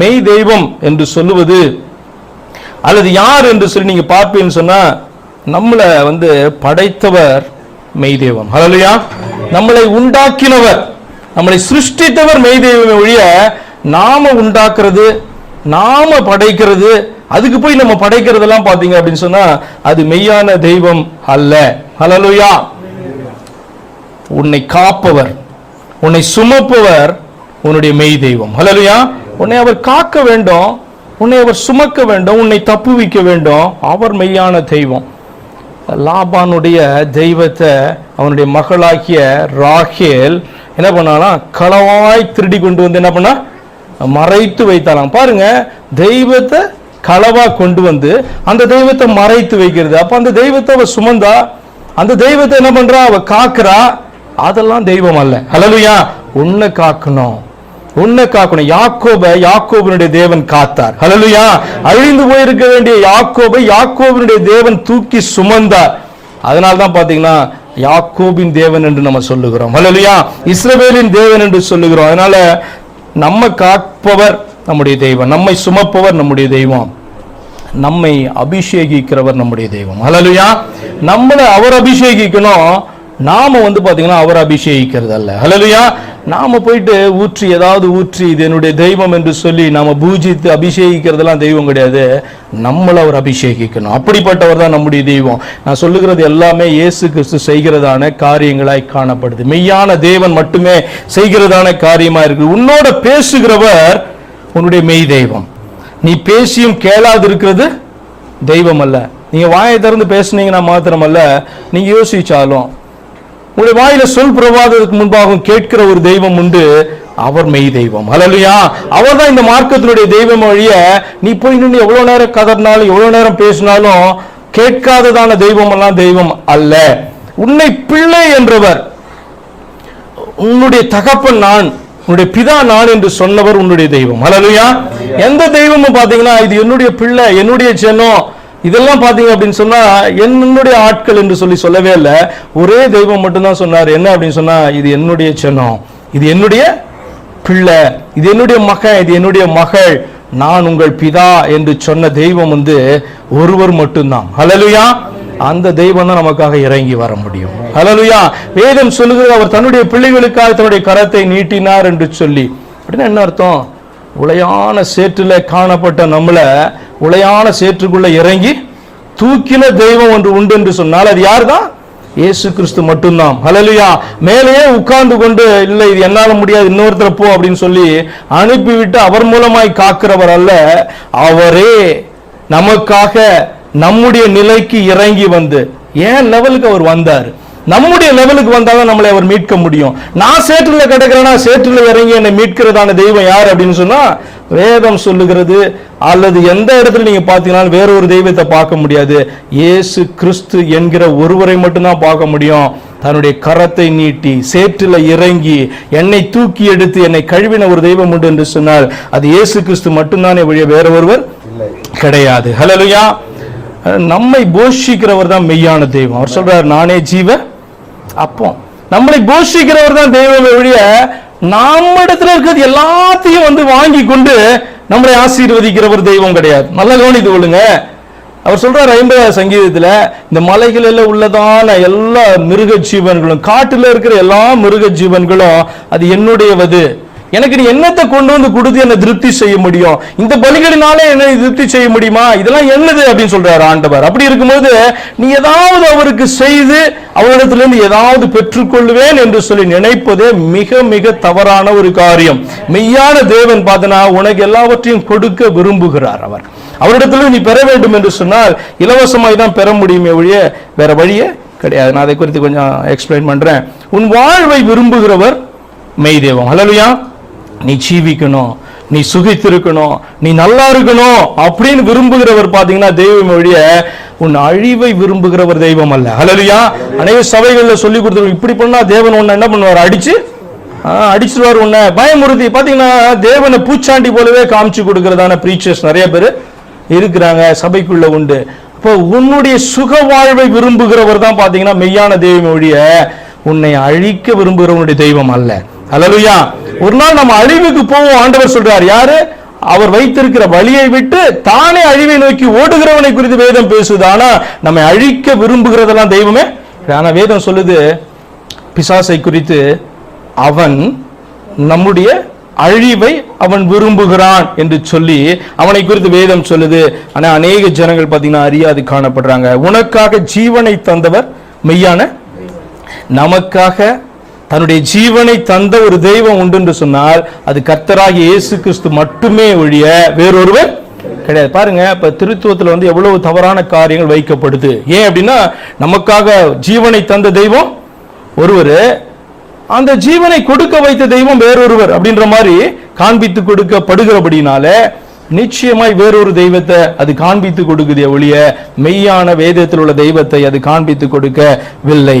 மெய் தெய்வம் என்று சொல்லுவது அல்லது யார் என்று சொல்லி நீங்க பார்ப்பீங்கன்னு சொன்னா நம்மளை வந்து படைத்தவர் மெய் தெய்வம் ஹலோயா நம்மளை உண்டாக்கினவர் நம்மளை சிருஷ்டித்தவர் மெய் தெய்வமே ஒழிய நாம உண்டாக்குறது நாம படைக்கிறது அதுக்கு போய் நம்ம படைக்கிறதெல்லாம் பாத்தீங்க அப்படின்னு சொன்னா அது மெய்யான தெய்வம் அல்ல. ஹலலுயா உன்னை காப்பவர் உன்னை சுமப்பவர் உன்னுடைய மெய் தெய்வம் ஹலலுயா உன்னை அவர் காக்க வேண்டும் உன்னை அவர் சுமக்க வேண்டும் உன்னை தப்புவிக்க வேண்டும். அவர் மெய்யான தெய்வம். லாபானுடைய தெய்வத்தை அவனுடைய மகளாகிய ராகேல் என்ன பண்ணாலாம் களவாய் திருடி கொண்டு வந்து என்ன பண்ணா மறைத்து வைத்தாலாம் பாருங்க தெய்வத்தை களவா கொண்டு வந்து அந்த தெய்வத்தை மறைத்து வைக்கிறது. அப்ப அந்த தெய்வத்தை அவ சுமந்தா? அந்த தெய்வத்தை என்ன பண்றா? அவ காக்குறா? அதெல்லாம் தெய்வம் அல்ல. ஹalleluya. உன்னை காக்கணும். உன்னை காக்கணும். யாக்கோபை யாக்கோபனுடைய தேவன் காத்தார். ஹலலுயா அழிந்து போயிருக்க வேண்டிய யாக்கோபை யாக்கோபனுடைய தேவன் தூக்கி சுமந்தார். அதனால தான் பாத்தீங்கன்னா யாக்கோபின் தேவன் என்று நம்ம சொல்லுகிறோம். ஹலலுயா இஸ்ரவேலின் தேவன் என்று சொல்லுகிறோம். அதனால நம்ம காப்பவர் நம்முடைய தெய்வம். நம்மை சுமப்பவர் நம்முடைய தெய்வம். நம்மை அபிஷேகிக்கிறவர் நம்முடைய தெய்வம். ஹலலுயா நம்மளை அவர் அபிஷேகிக்கணும். நாம வந்து பாத்தீங்கன்னா அவர் அபிஷேகிக்கிறது அல்ல ஹலலுயா நாம் போயிட்டு ஊற்றி ஏதாவது ஊற்றி இது என்னுடைய தெய்வம் என்று சொல்லி நாம் பூஜித்து அபிஷேகிக்கிறதெல்லாம் தெய்வம் கிடையாது. நம்மளை அவர் அபிஷேகிக்கணும். அப்படிப்பட்டவர் தான் நம்முடைய தெய்வம். நான் சொல்லுகிறது எல்லாமே இயேசு கிறிஸ்து செய்கிறதான காரியங்களாய் காணப்படுது. மெய்யான தேவன் மட்டுமே செய்கிறதான காரியமாக இருக்குது உன்னோட பேசுகிறவர் உன்னுடைய மெய் தெய்வம். நீ பேசியும் கேளாது இருக்கிறது தெய்வம் அல்ல. நீங்கள் வாயை திறந்து பேசுனீங்கன்னா மாத்திரமல்ல. நீங்கள் யோசிச்சாலும் உங்களுடைய வாயில சொல் பிரவாதத்துக்கு முன்பாகவும் கேட்கிற ஒரு தெய்வம் உண்டு. அவர் மெய் தெய்வம். அலலுயா அவர் தான் இந்த மார்க்கத்தினுடைய தெய்வம் வழிய நீ போய் நின்று எவ்வளவு நேரம் கதறினாலும் எவ்வளவு நேரம் பேசினாலும் கேட்காததான தெய்வம் எல்லாம் தெய்வம் அல்ல. உன்னை பிள்ளை என்றவர் உன்னுடைய தகப்பன் நான் உன்னுடைய பிதா நான் என்று சொன்னவர் உன்னுடைய தெய்வம். அலலுயா எந்த தெய்வமும் பாத்தீங்கன்னா இது என்னுடைய பிள்ளை என்னுடைய ஜனம் இதெல்லாம் பார்த்தீங்க அப்படின்னு சொன்னா என்னுடைய ஆட்கள் என்று சொல்லி சொல்லவே இல்லை. ஒரே தெய்வம் மட்டும்தான் சொன்னார். என்ன அப்படின்னு சொன்னா இது என்னுடைய சின்னம். இது என்னுடைய பிள்ளை. இது என்னுடைய மகன். இது என்னுடைய மகள். நான் உங்கள் பிதா என்று சொன்ன தெய்வம் வந்து ஒருவர் மட்டும்தான். ஹலலுயா அந்த தெய்வம் தான் நமக்காக இறங்கி வர முடியும். ஹலலுயா வேதம் சொல்லுகிறது அவர் தன்னுடைய பிள்ளைகளுக்காக தன்னுடைய கரத்தை நீட்டினார் என்று சொல்லி. அப்படின்னா என்ன அர்த்தம்? உளையான சேற்றில் காணப்பட்ட நம்மள உளையான சேற்றுக்குள்ள இறங்கி தூக்கின தெய்வம் ஒன்று உண்டு என்று சொன்னால் அது யார் தான் இயேசு கிறிஸ்து மட்டும்தான். ஹalleluya. மேலேயே உட்கார்ந்து கொண்டு இல்லை இது என்னால் முடியாது இன்னொருத்தர போ அப்படின்னு சொல்லி அனுப்பிவிட்டு அவர் மூலமாய் காக்கிறவர் அல்ல அவரே நமக்காக நம்முடைய நிலைக்கு இறங்கி வந்து ஏன் லெவலுக்கு அவர் வந்தார்? நம்முடைய லெவலுக்கு வந்தாலும் நம்மளை அவர் மீட்க முடியும். நான் சேற்றுல கிடக்கிறேன்னா சேற்றுல இறங்கி என்னை மீட்கிறதான தெய்வம் யார் அப்படின்னு சொன்னா வேதம் சொல்லுகிறது அல்லது எந்த இடத்துல நீங்க பார்த்தீங்கன்னாலும் வேற ஒரு தெய்வத்தை பார்க்க முடியாது. இயேசு கிறிஸ்து என்கிற ஒருவரை மட்டும்தான் பார்க்க முடியும். தன்னுடைய கரத்தை நீட்டி சேற்றில இறங்கி என்னை தூக்கி எடுத்து என்னை கழுவின ஒரு தெய்வம் உண்டு என்று சொன்னால் அது இயேசு கிறிஸ்து மட்டும்தானே வழிய வேற ஒருவர் கிடையாது. ஹalleluya நம்மை போஷிக்கிறவர் தான் மெய்யான தெய்வம். அவர் சொல்றார் நானே ஜீவ அப்போ நம்மளை போஷிக்கிறவர் தான் தெய்வமே நம்ம இடத்துல இருக்கிறது எல்லாத்தையும் வந்து வாங்கி கொண்டு நம்மளை ஆசீர்வதிக்கிறவர் தெய்வம் கிடையாது. நல்லா கவனித்து கொள்ளுங்க. அவர் சொல்றார் ஐம்பதாவது சங்கீதத்துல இந்த மலைகளில் உள்ளதான எல்லா மிருக ஜீவன்களும் காட்டுல இருக்கிற எல்லா மிருக ஜீவன்களும் அது என்னுடையவது. எனக்கு நீ என்னத்தை கொண்டு வந்து கொடுத்து என்னை திருப்தி செய்ய முடியும்? இந்த பலிகளினாலே என்னை திருப்தி செய்ய முடியுமா? இதெல்லாம் என்னது அப்படின்னு சொல்றாரு ஆண்டவர். அப்படி இருக்கும்போது நீ ஏதாவது அவருக்கு செய்து அவரிடத்திலிருந்து ஏதாவது பெற்றுக்கொள்வேன் என்று சொல்லி நினைப்பதே மிக மிக தவறான ஒரு காரியம். மெய்யான தேவன் பார்த்தனா உனக்கு எல்லாவற்றையும் கொடுக்க விரும்புகிறார் அவர். அவரிடத்துல நீ பெற வேண்டும் என்று சொன்னால் இலவசமாய் தான் பெற முடியுமே ஒழிய வேற வழியே கிடையாது. நான் அதை குறித்து கொஞ்சம் எக்ஸ்பிளைன் பண்றேன். உன் வாழ்வை விரும்புகிறவர் மெய் தெய்வம் ஹலோ நீ ஜீவிக்கணும் நீ சுகித்திருக்கணும் நீ நல்லா இருக்கணும் அப்படின்னு விரும்புகிறவர் பார்த்தீங்கன்னா தெய்வம் ஒழிய உன் அழிவை விரும்புகிறவர் தெய்வம் அல்ல. ஹalleluya. அநேக சபைகளில் சொல்லி கொடுத்துருவோம் இப்படி பண்ணா தேவன் உன்னை என்ன பண்ணுவார்? அடிச்சு? ஆ, அடிச்சிருவார் உன்னை. பயமுறுத்தி பார்த்தீங்கன்னா தேவனை பூச்சாண்டி போலவே காமிச்சு கொடுக்கறதான ப்ரீச்சர்ஸ் நிறைய பேர் இருக்கிறாங்க சபைக்குள்ள உண்டு. இப்போ உன்னுடைய சுக வாழ்வை விரும்புகிறவர் தான் பார்த்தீங்கன்னா மெய்யான தெய்வம் ஒழிய உன்னை அழிக்க விரும்புகிறவனுடைய தெய்வம் அல்ல. ஹalleluya. ஒரு நாள் நம்ம அழிவுக்கு போவோம் ஆண்டவர் சொல்றார். யாரு? அவர் வைத்திருக்கிற வழியை விட்டு தானே அழிவை நோக்கி ஓடுகிறவனை குறித்து வேதம் பேசுது. ஆனா நம்மை அழிக்க விரும்புகிறதெல்லாம் தெய்வமே. ஆனா வேதம் சொல்லுது பிசாசை குறித்து அவன் நம்முடைய அழிவை அவன் விரும்புகிறான் என்று சொல்லி அவனை குறித்து வேதம் சொல்லுது. ஆனா அநேக ஜனங்கள் பார்த்தீங்கன்னா அறியாது காணப்படுறாங்க. உனக்காக ஜீவனை தந்தவர் மெய்யான நமக்காக தன்னுடைய ஜீவனை தந்த ஒரு தெய்வம் உண்டு என்று சொன்னால் அது கர்த்தராகி இயேசு கிறிஸ்து மட்டுமே ஒழிய வேறொருவர் கிடையாது. பாருங்க இப்ப திருத்துவத்தில் வந்து எவ்வளவு தவறான காரியங்கள் வைக்கப்படுது. ஏன் அப்படின்னா நமக்காக ஜீவனை தந்த தெய்வம் ஒருவர் அந்த ஜீவனை கொடுக்க வைத்த தெய்வம் வேறொருவர் அப்படின்ற மாதிரி காண்பித்து கொடுக்கப்படுகிறபடினால நிச்சயமாய் வேறொரு தெய்வத்தை அது காண்பித்து கொடுக்குதே ஒழிய மெய்யான வேதத்தில் உள்ள தெய்வத்தை அது காண்பித்து கொடுக்கவில்லை.